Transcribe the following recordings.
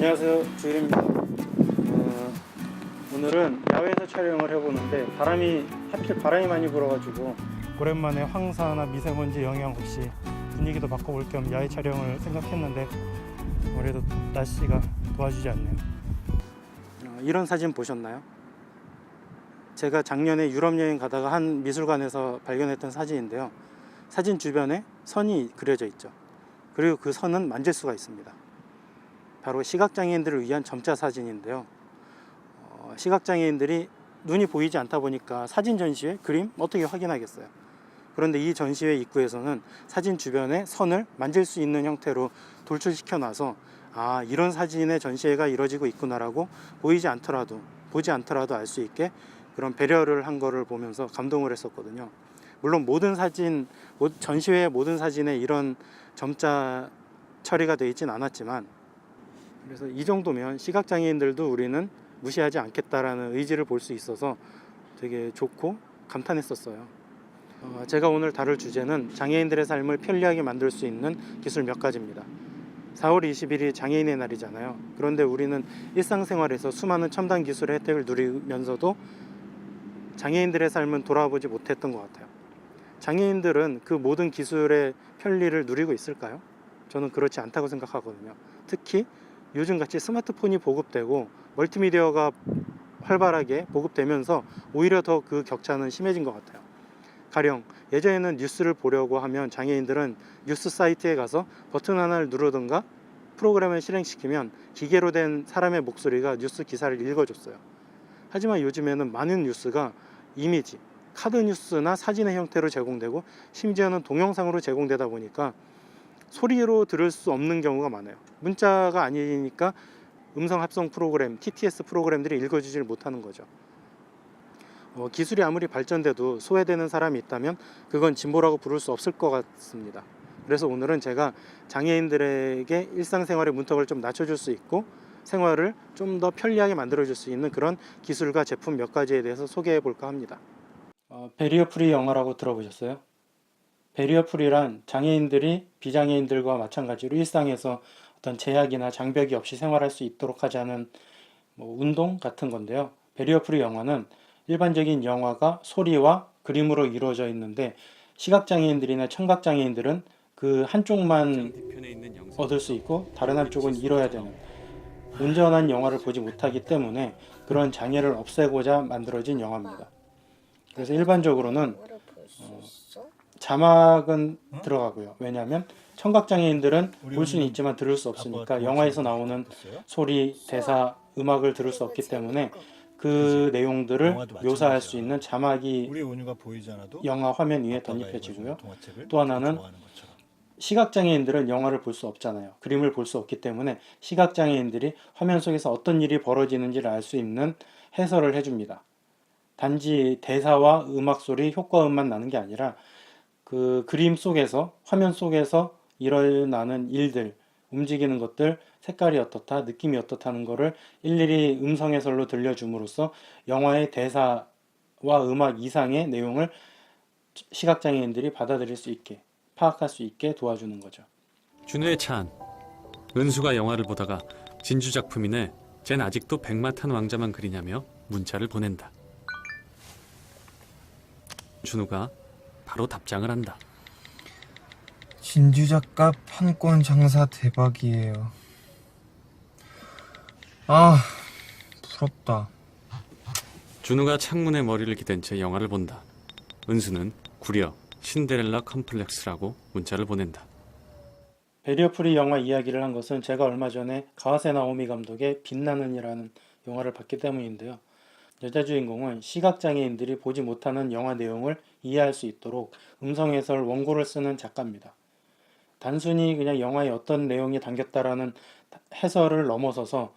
안녕하세요. 주일입니다. 어, 오늘은 야외에서 촬영을 해보는데 바람이 하필 바람이 많이 불어가지고 오랜만에 황사나 미세먼지 영향 없이 분위기도 바꿔볼 겸 야외 촬영을 생각했는데 올해도 날씨가 도와주지 않네요. 어, 이런 사진 보셨나요? 제가 작년에 유럽 여행 가다가 한 미술관에서 발견했던 사진인데요. 사진 주변에 선이 그려져 있죠. 그리고 그 선은 만질 수가 있습니다 바로 시각장애인들을 위한 점자 사진인데요. 어, 시각장애인들이 눈이 보이지 않다 보니까 사진 전시회 그림 어떻게 확인하겠어요? 그런데 이 전시회 입구에서는 사진 주변에 선을 만질 수 있는 형태로 돌출시켜 놔서 아 이런 사진의 전시회가 이루어지고 있구나라고 보이지 않더라도 보지 않더라도 알 수 있게 그런 배려를 한 거를 보면서 감동을 했었거든요. 물론 모든 사진 모- 전시회의 모든 사진에 이런 점자 처리가 되어 있진 않았지만 그래서 이 정도면 시각장애인들도 우리는 무시하지 않겠다라는 의지를 볼 수 있어서 되게 좋고 감탄했었어요. 어, 제가 오늘 다룰 주제는 장애인들의 삶을 편리하게 만들 수 있는 기술 몇 가지입니다. 4월 20일이 장애인의 날이잖아요. 그런데 우리는 일상생활에서 수많은 첨단 기술의 혜택을 누리면서도 장애인들의 삶은 돌아보지 못했던 것 같아요. 장애인들은 그 모든 기술의 편리를 누리고 있을까요? 저는 그렇지 않다고 생각하거든요. 특히 요즘 같이 스마트폰이 보급되고 멀티미디어가 활발하게 보급되면서 오히려 더 그 격차는 심해진 것 같아요. 가령 예전에는 뉴스를 보려고 하면 장애인들은 뉴스 사이트에 가서 버튼 하나를 누르든가 프로그램을 실행시키면 기계로 된 사람의 목소리가 뉴스 기사를 읽어줬어요. 하지만 요즘에는 많은 뉴스가 이미지, 카드 뉴스나 사진의 형태로 제공되고 심지어는 동영상으로 제공되다 보니까 소리로 들을 수 없는 경우가 많아요. 문자가 아니니까 음성 합성 프로그램, TTS 프로그램들이 읽어주질 못하는 거죠. 어, 기술이 아무리 발전돼도 소외되는 사람이 있다면 그건 진보라고 부를 수 없을 것 같습니다. 그래서 오늘은 제가 장애인들에게 일상생활의 문턱을 좀 낮춰줄 수 있고 생활을 좀 더 편리하게 만들어줄 수 있는 그런 기술과 제품 몇 가지에 대해서 소개해 볼까 합니다. 어, 베리어 프리 영어라고 들어보셨어요? 베리어 프리란 장애인들이 비장애인들과 마찬가지로 일상에서 어떤 제약이나 장벽이 없이 생활할 수 있도록 하자는 뭐 운동 같은 건데요. 베리어 프리 영어는 일반적인 영화가 소리와 그림으로 이루어져 있는데 시각장애인들이나 청각장애인들은 그 한쪽만 얻을 수 있고 다른 한쪽은 잃어야 되는 온전한 영화를 보지 못하기 때문에 그런 장애를 없애고자 만들어진 영화입니다. 그래서 일반적으로는 어, 자막은 들어가고요. 왜냐하면 청각 장애인들은 볼 수는 있지만 들을 수 없으니까 영화에서 나오는 소리, 대사, 음악을 들을 수 없기 때문에 그 내용들을 묘사할 수 있는 자막이 영화 화면 위에 덧입혀지고요. 또 하나는 좋아하는 것처럼. 시각 장애인들은 영화를 볼 수 없잖아요. 그림을 볼 수 없기 때문에 시각 장애인들이 화면 속에서 어떤 일이 벌어지는지를 알 수 있는 해설을 해줍니다. 단지 대사와 음악 소리, 효과음만 나는 게 아니라 그 그림 속에서 화면 속에서 일어나는 일들, 움직이는 것들, 색깔이 어떻다, 느낌이 어떻다는 거를 일일이 음성 해설로 들려줌으로써 영화의 대사와 음악 이상의 내용을 시각장애인들이 받아들일 수 있게 파악할 수 있게 도와주는 거죠. 준우의 차 안. 은수가 영화를 보다가 진주 작품이네. 쟨 아직도 백마탄 왕자만 그리냐며 문자를 보낸다. 준우가 바로 답장을 한다 진주 작가 판권 장사 대박이에요. 아, 부럽다. 준우가 창문에 머리를 기댄 채 영화를 본다 은수는 구려 신데렐라 컴플렉스라고 문자를 보낸다 베리어 프리 영화 이야기를 한 것은 제가 얼마 전에 가와세 나오미 감독의 빛나는이라는 영화를 봤기 때문인데요. 여자 주인공은 시각장애인들이 보지 못하는 영화 내용을 이해할 수 있도록 음성 해설 원고를 쓰는 작가입니다. 단순히 그냥 영화에 어떤 내용이 담겼다라는 해설을 넘어서서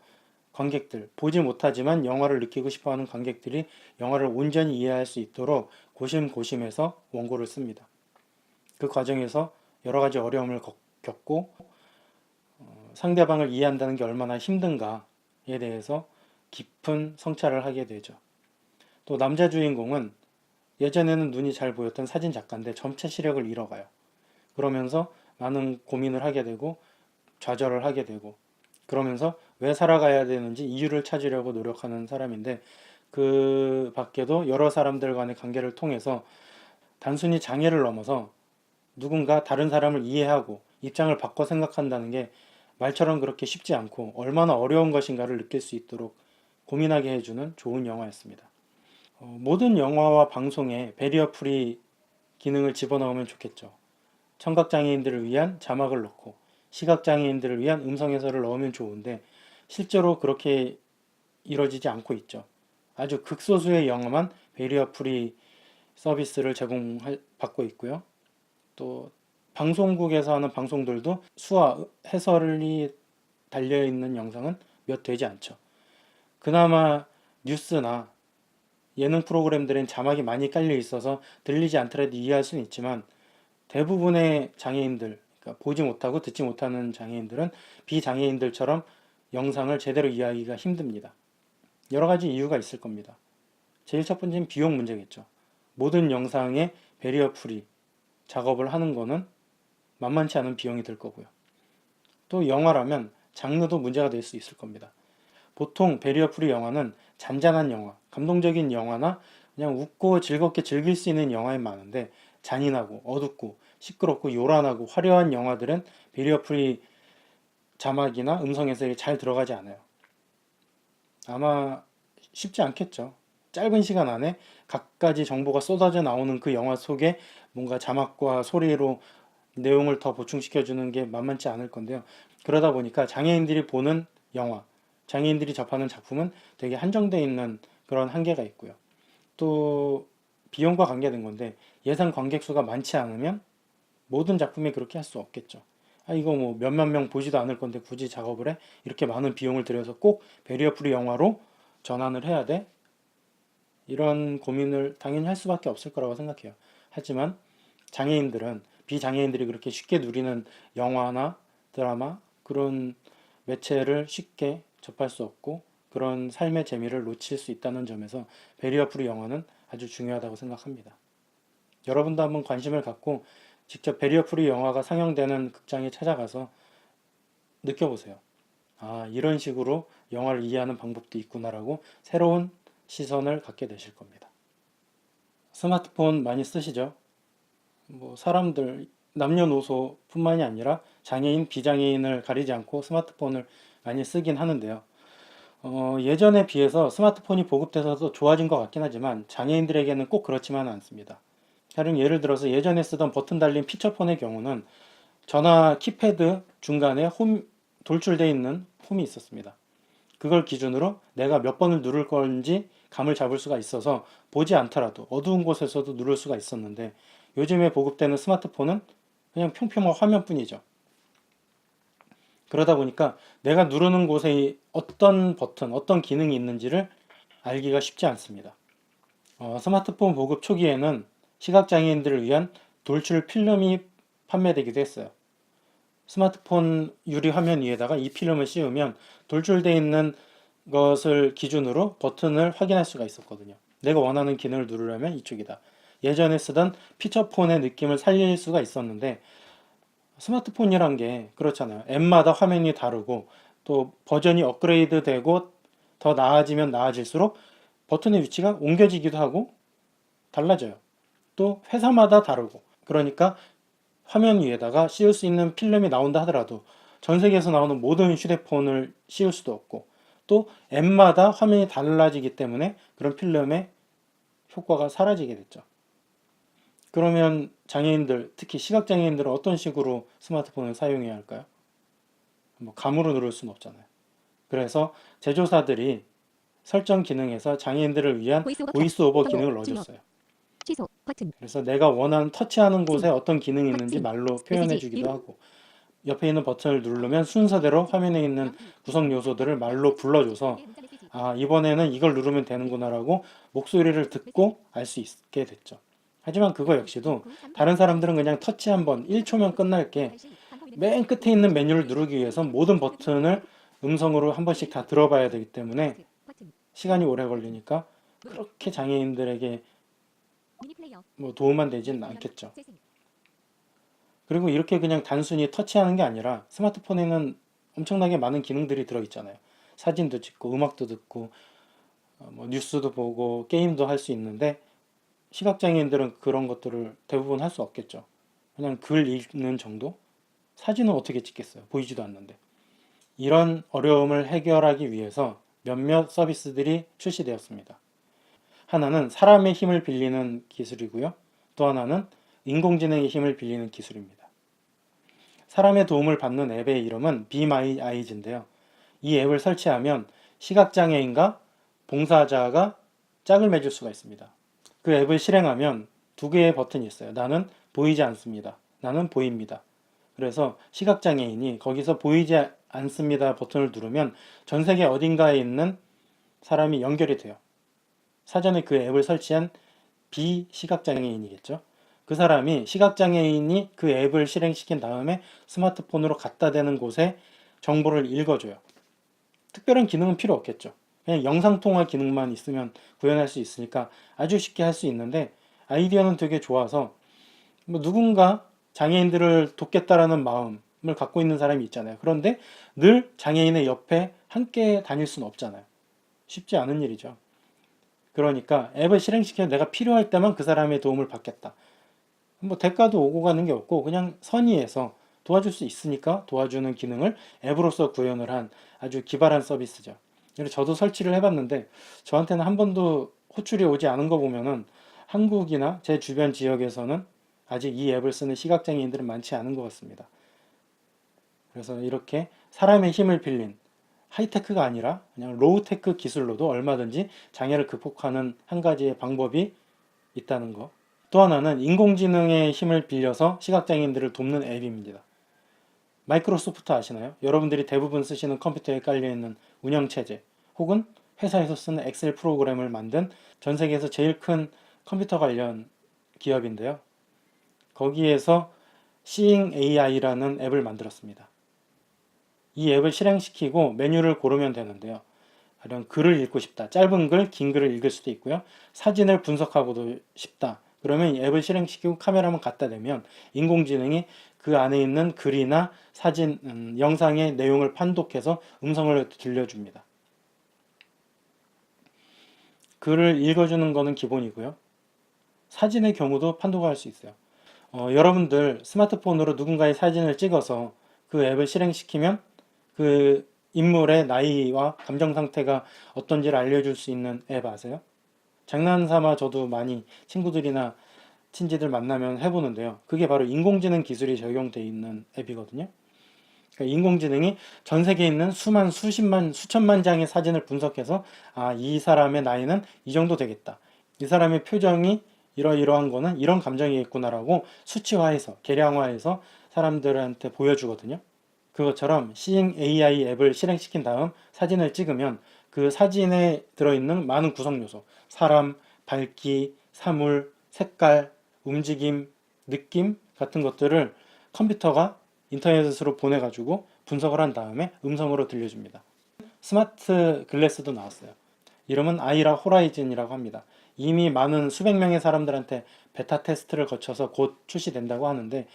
관객들, 보지 못하지만 영화를 느끼고 싶어 하는 관객들이 영화를 온전히 이해할 수 있도록 고심고심해서 원고를 씁니다. 그 과정에서 여러 가지 어려움을 겪- 겪고 어, 상대방을 이해한다는 게 얼마나 힘든가에 대해서 깊은 성찰을 하게 되죠. 또 남자 주인공은 예전에는 눈이 잘 보였던 사진 작가인데 점차 시력을 잃어가요. 그러면서 많은 고민을 하게 되고 좌절을 하게 되고 그러면서 왜 살아가야 되는지 이유를 찾으려고 노력하는 사람인데 그 밖에도 여러 사람들 간의 관계를 통해서 단순히 장애를 넘어서 누군가 다른 사람을 이해하고 입장을 바꿔 생각한다는 게 말처럼 그렇게 쉽지 않고 얼마나 어려운 것인가를 느낄 수 있도록 고민하게 해주는 좋은 영화였습니다. 어, 모든 영화와 방송에 베리어 프리 기능을 집어넣으면 좋겠죠. 청각장애인들을 위한 자막을 넣고 시각장애인들을 위한 음성 해설을 넣으면 좋은데 실제로 그렇게 이루어지지 않고 있죠. 아주 극소수의 영화만 베리어 프리 서비스를 제공받고 있고요. 또 방송국에서 하는 방송들도 수화 해설이 달려 있는 영상은 몇 되지 않죠. 그나마 뉴스나 예능 프로그램들엔 자막이 많이 깔려 있어서 들리지 않더라도 이해할 수는 있지만 대부분의 장애인들, 그러니까 보지 못하고 듣지 못하는 장애인들은 비장애인들처럼 영상을 제대로 이해하기가 힘듭니다. 여러 가지 이유가 있을 겁니다. 제일 첫 번째는 비용 문제겠죠. 모든 영상에 베리어 프리 작업을 하는 거는 만만치 않은 비용이 들 거고요. 또 영화라면 장르도 문제가 될 수 있을 겁니다. 보통 베리어 프리 영화는 잔잔한 영화, 감동적인 영화나 그냥 웃고 즐겁게 즐길 수 있는 영화에 많은데 잔인하고 어둡고 시끄럽고 요란하고 화려한 영화들은 베리어 프리 자막이나 음성 해설이 잘 들어가지 않아요. 아마 쉽지 않겠죠. 짧은 시간 안에 각가지 정보가 쏟아져 나오는 그 영화 속에 뭔가 자막과 소리로 내용을 더 보충시켜주는 게 만만치 않을 건데요. 그러다 보니까 장애인들이 보는 영화, 장애인들이 접하는 작품은 되게 한정되어 있는 그런 한계가 있고요. 또 비용과 관계된 건데 예상 관객 수가 많지 않으면 모든 작품이 그렇게 할 수 없겠죠. 아 이거 뭐 몇만 명 보지도 않을 건데 굳이 작업을 해? 이렇게 많은 비용을 들여서 꼭 베리어 프리 영화로 전환을 해야 돼? 이런 고민을 당연히 할 수밖에 없을 거라고 생각해요. 하지만 장애인들은 비장애인들이 그렇게 쉽게 누리는 영화나 드라마 그런 매체를 쉽게 접할 수 없고 그런 삶의 재미를 놓칠 수 있다는 점에서 베리어 프리 영화는 아주 중요하다고 생각합니다. 여러분도 한번 관심을 갖고 직접 베리어 프리 영화가 상영되는 극장에 찾아가서 느껴보세요. 아, 이런 식으로 영화를 이해하는 방법도 있구나라고 새로운 시선을 갖게 되실 겁니다. 스마트폰 많이 쓰시죠? 뭐 사람들 남녀노소뿐만이 아니라 장애인, 비장애인을 가리지 않고 스마트폰을 많이 쓰긴 하는데요. 어, 예전에 비해서 스마트폰이 보급돼서도 좋아진 것 같긴 하지만 장애인들에게는 꼭 그렇지만은 않습니다. 가령 예를 들어서 예전에 쓰던 버튼 달린 피처폰의 경우는 전화 키패드 중간에 홈 돌출되어 있는 홈이 있었습니다. 그걸 기준으로 내가 몇 번을 누를 건지 감을 잡을 수가 있어서 보지 않더라도 어두운 곳에서도 누를 수가 있었는데 요즘에 보급되는 스마트폰은 그냥 평평한 화면뿐이죠. 그러다 보니까 내가 누르는 곳에 어떤 버튼, 어떤 기능이 있는지를 알기가 쉽지 않습니다. 어, 스마트폰 보급 초기에는 시각장애인들을 위한 돌출 필름이 판매되기도 했어요. 스마트폰 유리 화면 위에다가 이 필름을 씌우면 돌출되어 있는 것을 기준으로 버튼을 확인할 수가 있었거든요. 내가 원하는 기능을 누르려면 이쪽이다. 예전에 쓰던 피처폰의 느낌을 살릴 수가 있었는데 스마트폰이란 게 그렇잖아요. 앱마다 화면이 다르고 또 버전이 업그레이드 되고 더 나아지면 나아질수록 버튼의 위치가 옮겨지기도 하고 달라져요. 또 회사마다 다르고 그러니까 화면 위에다가 씌울 수 있는 필름이 나온다 하더라도 전 세계에서 나오는 모든 휴대폰을 씌울 수도 없고 또 앱마다 화면이 달라지기 때문에 그런 필름의 효과가 사라지게 됐죠. 그러면 장애인들, 특히 시각장애인들은 어떤 식으로 스마트폰을 사용해야 할까요? 뭐 감으로 누를 수는 없잖아요. 그래서 제조사들이 설정 기능에서 장애인들을 위한 보이스 오버 기능을 넣어줬어요. 그래서 내가 원하는 터치하는 곳에 어떤 기능이 있는지 말로 표현해 주기도. 하고 옆에 있는 버튼을 누르면 순서대로 화면에 있는 구성 요소들을 말로 불러줘서 아 이번에는 이걸 누르면 되는구나라고 목소리를 듣고 알 수 있게 됐죠. 하지만 그거 역시도 다른 사람들은 그냥 터치 한번 1초면 끝날 게 맨 끝에 있는 메뉴를 누르기 위해서 모든 버튼을 음성으로 한 번씩 다 들어봐야 되기 때문에 시간이 오래 걸리니까 그렇게 장애인들에게 뭐 도움만 되지는 않겠죠. 그리고 이렇게 그냥 단순히 터치하는 게 아니라 스마트폰에는 엄청나게 많은 기능들이 들어있잖아요. 사진도 찍고 음악도 듣고 어, 뭐 뉴스도 보고 게임도 할 수 있는데 시각장애인들은 그런 것들을 대부분 할 수 없겠죠. 그냥 글 읽는 정도? 사진은 어떻게 찍겠어요? 보이지도 않는데. 이런 어려움을 해결하기 위해서 몇몇 서비스들이 출시되었습니다. 하나는 사람의 힘을 빌리는 기술이고요. 또 하나는 인공지능의 힘을 빌리는 기술입니다. 사람의 도움을 받는 앱의 이름은 Be My Eyes인데요. 이 앱을 설치하면 시각장애인과 봉사자가 짝을 맺을 수가 있습니다. 그 앱을 실행하면 두 개의 버튼이 있어요. 나는 보이지 않습니다. 나는 보입니다. 그래서 시각장애인이 거기서 보이지 않습니다 버튼을 누르면 전 세계 어딘가에 있는 사람이 연결이 돼요. 사전에 그 앱을 설치한 비시각장애인이겠죠. 그 사람이 시각장애인이 그 앱을 실행시킨 다음에 스마트폰으로 갖다 대는 곳에 정보를 읽어줘요. 특별한 기능은 필요 없겠죠. 그냥 영상통화 기능만 있으면 구현할 수 있으니까 아주 쉽게 할 수 있는데 아이디어는 되게 좋아서 뭐 누군가 장애인들을 돕겠다라는 마음을 갖고 있는 사람이 있잖아요. 그런데 늘 장애인의 옆에 함께 다닐 수는 없잖아요. 쉽지 않은 일이죠. 그러니까 앱을 실행시켜 내가 필요할 때만 그 사람의 도움을 받겠다. 뭐 대가도 오고 가는 게 없고 그냥 선의에서 도와줄 수 있으니까 도와주는 기능을 앱으로서 구현을 한 아주 기발한 서비스죠. 그래서 저도 설치를 해봤는데 저한테는 한 번도 호출이 오지 않은 거 보면은 한국이나 제 주변 지역에서는 아직 이 앱을 쓰는 시각장애인들은 많지 않은 것 같습니다. 그래서 이렇게 사람의 힘을 빌린 하이테크가 아니라 그냥 로우테크 기술로도 얼마든지 장애를 극복하는 한 가지의 방법이 있다는 거. 또 하나는 인공지능의 힘을 빌려서 시각장애인들을 돕는 앱입니다. 마이크로소프트 아시나요? 여러분들이 대부분 쓰시는 컴퓨터에 깔려있는 운영체제 혹은 회사에서 쓰는 엑셀 프로그램을 만든 전 세계에서 제일 큰 컴퓨터 관련 기업인데요. 거기에서 Seeing AI라는 앱을 만들었습니다. 이 앱을 실행시키고 메뉴를 고르면 되는데요. 가령 글을 읽고 싶다. 짧은 글, 긴 글을 읽을 수도 있고요. 사진을 분석하고도 싶다. 그러면 이 앱을 실행시키고 카메라만 갖다 대면 인공지능이 그 안에 있는 글이나 사진, 음, 영상의 내용을 판독해서 음성을 들려줍니다. 글을 읽어주는 거는 기본이고요. 사진의 경우도 판독할 수 있어요. 어, 여러분들 스마트폰으로 누군가의 사진을 찍어서 그 앱을 실행시키면 그 인물의 나이와 감정 상태가 어떤지를 알려줄 수 있는 앱 아세요? 장난삼아 저도 많이 친구들이나 친지들 만나면 해보는데요. 그게 바로 인공지능 기술이 적용되어 있는 앱이거든요. 그러니까 인공지능이 전 세계에 있는 수만, 수십만, 수천만 장의 사진을 분석해서 아, 이 사람의 나이는 이 정도 되겠다. 이 사람의 표정이 이러이러한 거는 이런 감정이겠구나라고 수치화해서, 계량화해서 사람들한테 보여주거든요. 그것처럼 Seeing AI 앱을 실행시킨 다음 사진을 찍으면 그 사진에 들어있는 많은 구성 요소, 사람, 밝기, 사물, 색깔, 움직임, 느낌 같은 것들을 컴퓨터가 인터넷으로 보내가지고 분석을 한 다음에 음성으로 들려줍니다. 스마트 글래스도 나왔어요. 이름은 아이라 호라이즌이라고 합니다. 이미 많은 수백 명의 사람들한테 베타 테스트를 거쳐서 곧 출시된다고 하는데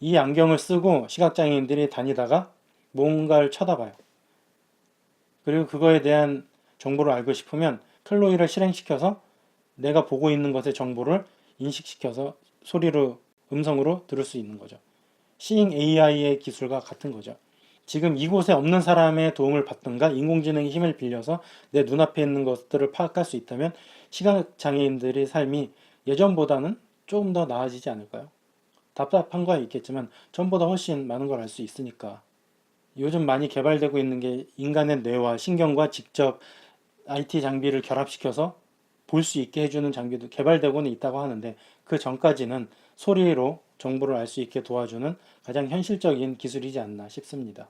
이 안경을 쓰고 시각장애인들이 다니다가 뭔가를 쳐다봐요. 그리고 그거에 대한 정보를 알고 싶으면 클로이를 실행시켜서 내가 보고 있는 것의 정보를 인식시켜서 소리로 음성으로 들을 수 있는 거죠. Seeing AI의 기술과 같은 거죠. 지금 이곳에 없는 사람의 도움을 받든가 인공지능의 힘을 빌려서 내 눈앞에 있는 것들을 파악할 수 있다면 시각장애인들의 삶이 예전보다는 조금 더 나아지지 않을까요? 답답한 거 있겠지만 전보다 훨씬 많은 걸 알 수 있으니까 요즘 많이 개발되고 있는 게 인간의 뇌와 신경과 직접 IT 장비를 결합시켜서 볼 수 있게 해주는 장비도 개발되고는 있다고 하는데 그 전까지는 소리로 정보를 알 수 있게 도와주는 가장 현실적인 기술이지 않나 싶습니다.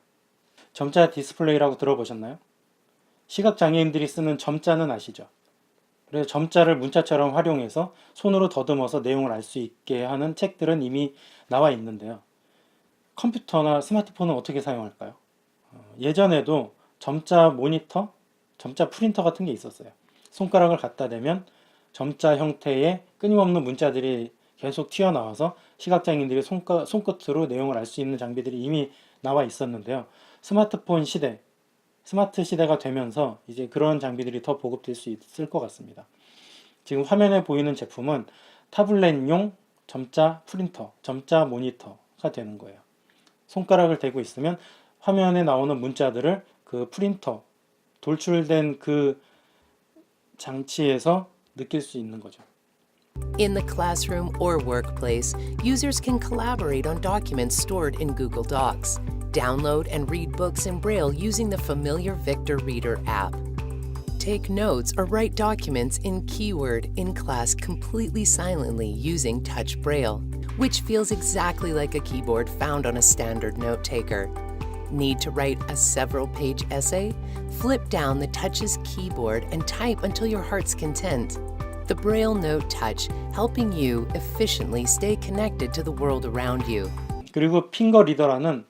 점자 디스플레이라고 들어보셨나요? 시각장애인들이 쓰는 점자는 아시죠? 그래서 점자를 문자처럼 활용해서 손으로 더듬어서 내용을 알 수 있게 하는 책들은 이미 나와 있는데요. 컴퓨터나 스마트폰은 어떻게 사용할까요? 어, 예전에도 점자 모니터, 점자 프린터 같은 게 있었어요. 손가락을 갖다 대면 점자 형태의 끊임없는 문자들이 계속 튀어나와서 시각장애인들이 손가, 손끝으로 내용을 알 수 있는 장비들이 이미 나와 있었는데요. 스마트폰 시대, 스마트 시대가 되면서 이제 그런 장비들이 더 보급될 수 있을 것 같습니다. 지금 화면에 보이는 제품은 타블렛용 점자 프린터, 점자 모니터가 되는 거예요. 손가락을 대고 있으면 화면에 나오는 문자들을 그 프린터, 돌출된 그 장치에서 느낄 수 있는 거죠. In the classroom or workplace, users can collaborate on documents stored in Google Docs, download and read books in Braille using the familiar Victor Reader app. Take notes or write documents in Keyword in class completely silently using Touch Braille, which feels exactly like a keyboard found on a standard note taker. Need to write a several page essay? Flip down the Touch's keyboard and type until your heart's content. The Braille Note Touch, helping you efficiently stay connected to the world around you. 그리고 핑거 리더라는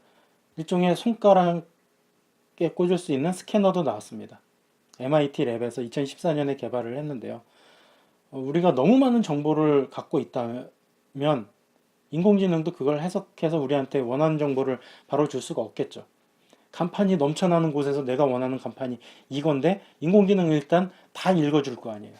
일종의 손가락에 꽂을 수 있는 스캐너도 나왔습니다. MIT 랩에서 2014년에 개발을 했는데요. 어, 우리가 너무 많은 정보를 갖고 있다면 인공지능도 그걸 해석해서 우리한테 원하는 정보를 바로 줄 수가 없겠죠. 간판이 넘쳐나는 곳에서 내가 원하는 간판이 이건데 인공지능은 일단 다 읽어줄 거 아니에요.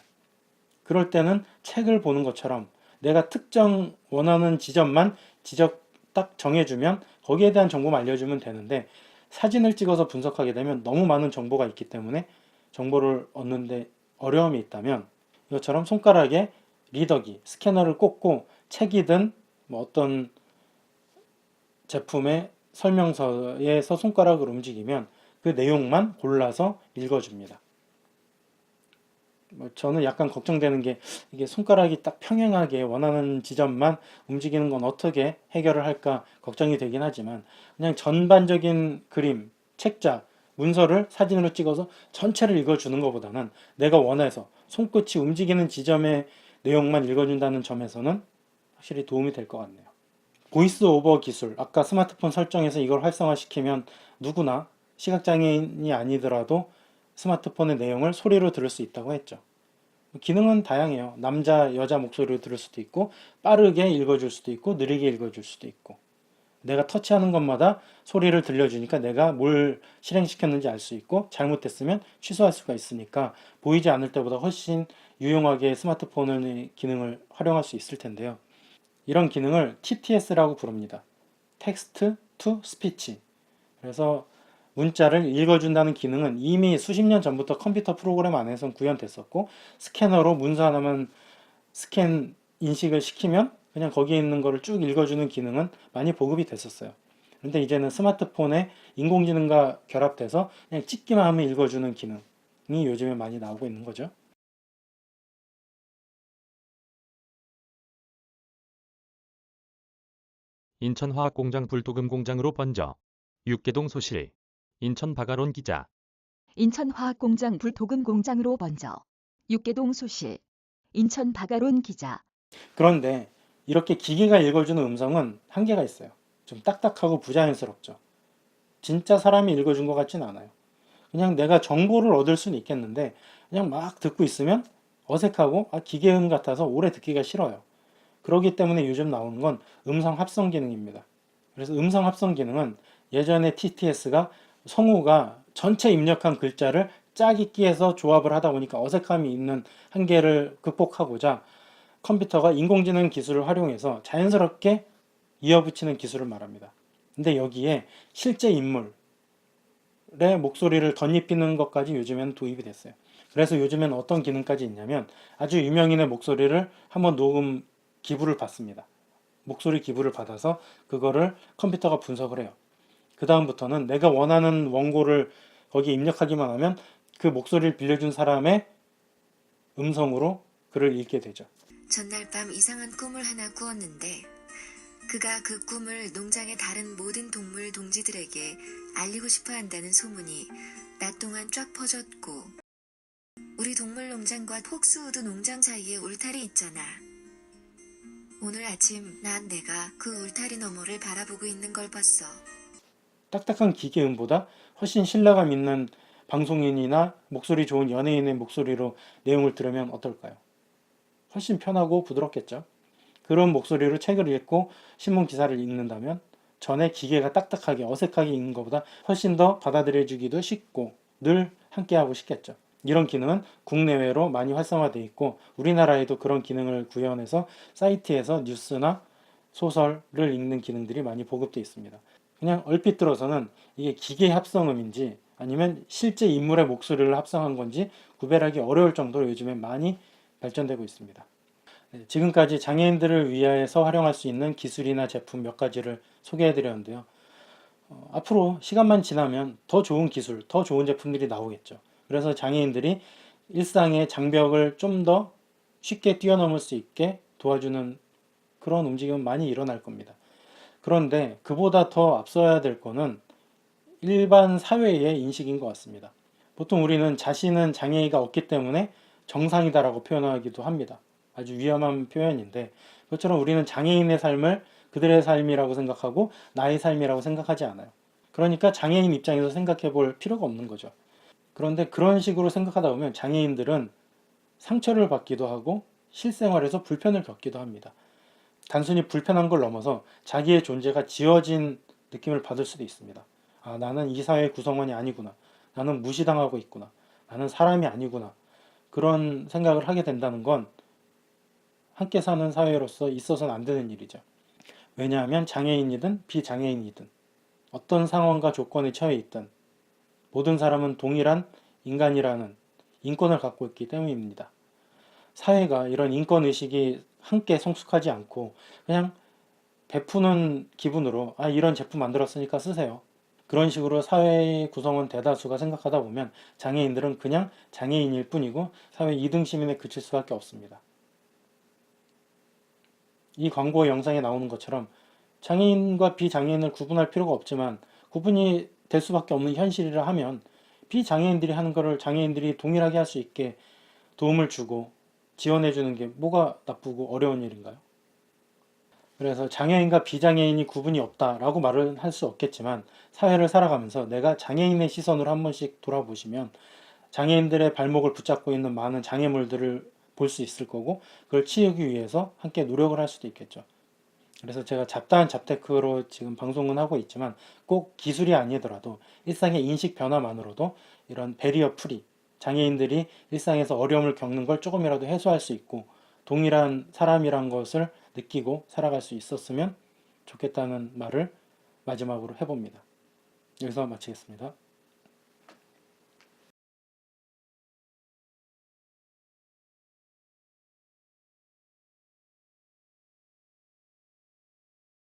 그럴 때는 책을 보는 것처럼 내가 특정 원하는 지점만 지적 딱 정해주면 거기에 대한 정보만 알려주면 되는데 사진을 찍어서 분석하게 되면 너무 많은 정보가 있기 때문에 정보를 얻는데 어려움이 있다면 이것처럼 손가락에 리더기, 스캐너를 꽂고 책이든 뭐 어떤 제품의 설명서에서 손가락을 움직이면 그 내용만 골라서 읽어줍니다. 뭐 저는 약간 걱정되는 게 이게 손가락이 딱 평행하게 원하는 지점만 움직이는 건 어떻게 해결을 할까 걱정이 되긴 하지만 그냥 전반적인 그림, 책자, 문서를 사진으로 찍어서 전체를 읽어주는 것보다는 내가 원해서 손끝이 움직이는 지점의 내용만 읽어준다는 점에서는 확실히 도움이 될 것 같네요. 보이스 오버 기술, 아까 스마트폰 설정에서 이걸 활성화시키면 누구나 시각장애인이 아니더라도 스마트폰의 내용을 소리로 들을 수 있다고 했죠. 기능은 다양해요. 남자, 여자 목소리로 들을 수도 있고, 빠르게 읽어줄 수도 있고, 느리게 읽어줄 수도 있고. 내가 터치하는 것마다 소리를 들려주니까 내가 뭘 실행시켰는지 알 수 있고, 잘못됐으면 취소할 수가 있으니까, 보이지 않을 때보다 훨씬 유용하게 스마트폰의 기능을 활용할 수 있을 텐데요. 이런 기능을 TTS라고 부릅니다. Text to Speech. 그래서 문자를 읽어준다는 기능은 이미 수십 년 전부터 컴퓨터 프로그램 안에서 구현됐었고 스캐너로 문서 하나만 스캔 인식을 시키면 그냥 거기에 있는 거를 쭉 읽어주는 기능은 많이 보급이 됐었어요. 그런데 이제는 스마트폰에 인공지능과 결합돼서 그냥 찍기만 하면 읽어주는 기능이 요즘에 많이 나오고 있는 거죠. 인천화학공장 불도금 공장으로 번져 육계동 소실 인천 박아론 기자 인천화학공장 불도금 공장으로 번져 육계동 소실 인천 박아론 기자 그런데 이렇게 기계가 읽어주는 음성은 한계가 있어요. 좀 딱딱하고 부자연스럽죠. 진짜 사람이 읽어준 것 같진 않아요. 그냥 내가 정보를 얻을 수는 있겠는데 그냥 막 듣고 있으면 어색하고 아, 기계음 같아서 오래 듣기가 싫어요. 그렇기 때문에 요즘 나오는 건 음성 합성 기능입니다. 그래서 음성 합성 기능은 예전에 TTS가 성우가 전체 입력한 글자를 짜깁기해서 조합을 하다 보니까 어색함이 있는 한계를 극복하고자 컴퓨터가 인공지능 기술을 활용해서 자연스럽게 이어붙이는 기술을 말합니다. 근데 여기에 실제 인물의 목소리를 덧입히는 것까지 요즘에는 도입이 됐어요. 그래서 요즘에는 어떤 기능까지 있냐면 아주 유명인의 목소리를 한번 녹음 기부를 받습니다. 목소리 기부를 받아서 그거를 컴퓨터가 분석을 해요. 그 다음부터는 내가 원하는 원고를 거기에 입력하기만 하면 그 목소리를 빌려준 사람의 음성으로 글을 읽게 되죠. 전날 밤 이상한 꿈을 하나 꾸었는데 그가 그 꿈을 농장의 다른 모든 동물 동지들에게 알리고 싶어 한다는 소문이 낮 동안 쫙 퍼졌고 우리 동물 농장과 폭스우드 농장 사이에 울타리 있잖아. 오늘 아침 난 내가 그 울타리 너머를 바라보고 있는 걸 봤어. 딱딱한 기계음보다 훨씬 신뢰감 있는 방송인이나 목소리 좋은 연예인의 목소리로 내용을 들으면 어떨까요? 훨씬 편하고 부드럽겠죠. 그런 목소리로 책을 읽고 신문 기사를 읽는다면 전에 기계가 딱딱하게 어색하게 읽는 것보다 훨씬 더 받아들여주기도 쉽고 늘 함께하고 싶겠죠. 이런 기능은 국내외로 많이 활성화되어 있고 우리나라에도 그런 기능을 구현해서 사이트에서 뉴스나 소설을 읽는 기능들이 많이 보급되어 있습니다. 그냥 얼핏 들어서는 이게 기계 합성음인지 아니면 실제 인물의 목소리를 합성한 건지 구별하기 어려울 정도로 요즘에 많이 발전되고 있습니다. 네, 지금까지 장애인들을 위해서 활용할 수 있는 기술이나 제품 몇 가지를 소개해 드렸는데요. 어, 앞으로 시간만 지나면 더 좋은 기술, 더 좋은 제품들이 나오겠죠. 그래서 장애인들이 일상의 장벽을 좀 더 쉽게 뛰어넘을 수 있게 도와주는 그런 움직임은 많이 일어날 겁니다. 그런데 그보다 더 앞서야 될 거는 일반 사회의 인식인 것 같습니다. 보통 우리는 자신은 장애가 없기 때문에 정상이다라고 표현하기도 합니다. 아주 위험한 표현인데 그것처럼 우리는 장애인의 삶을 그들의 삶이라고 생각하고 나의 삶이라고 생각하지 않아요. 그러니까 장애인 입장에서 생각해 볼 필요가 없는 거죠. 그런데 그런 식으로 생각하다 보면 장애인들은 상처를 받기도 하고 실생활에서 불편을 겪기도 합니다. 단순히 불편한 걸 넘어서 자기의 존재가 지워진 느낌을 받을 수도 있습니다. 아, 나는 이 사회의 구성원이 아니구나. 나는 무시당하고 있구나. 나는 사람이 아니구나. 그런 생각을 하게 된다는 건 함께 사는 사회로서 있어서는 안 되는 일이죠. 왜냐하면 장애인이든 비장애인이든 어떤 상황과 조건에 처해 있든 모든 사람은 동일한 인간이라는 인권을 갖고 있기 때문입니다. 사회가 이런 인권 의식이 함께 성숙하지 않고 그냥 베푸는 기분으로 아 이런 제품 만들었으니까 쓰세요. 그런 식으로 사회의 구성원 대다수가 생각하다 보면 장애인들은 그냥 장애인일 뿐이고 사회 이등 시민에 그칠 수밖에 없습니다. 이 광고 영상에 나오는 것처럼 장애인과 비장애인을 구분할 필요가 없지만 구분이 될 수밖에 없는 현실이라 하면 비장애인들이 하는 것을 장애인들이 동일하게 할 수 있게 도움을 주고 지원해 주는 게 뭐가 나쁘고 어려운 일인가요? 그래서 장애인과 비장애인이 구분이 없다라고 말은 할 수 없겠지만 사회를 살아가면서 내가 장애인의 시선으로 한 번씩 돌아보시면 장애인들의 발목을 붙잡고 있는 많은 장애물들을 볼 수 있을 거고 그걸 치우기 위해서 함께 노력을 할 수도 있겠죠. 그래서 제가 잡다한 잡테크로 지금 방송은 하고 있지만 꼭 기술이 아니더라도 일상의 인식 변화만으로도 이런 베리어 프리 장애인들이 일상에서 어려움을 겪는 걸 조금이라도 해소할 수 있고 동일한 사람이란 것을 느끼고 살아갈 수 있었으면 좋겠다는 말을 마지막으로 해봅니다. 여기서 마치겠습니다.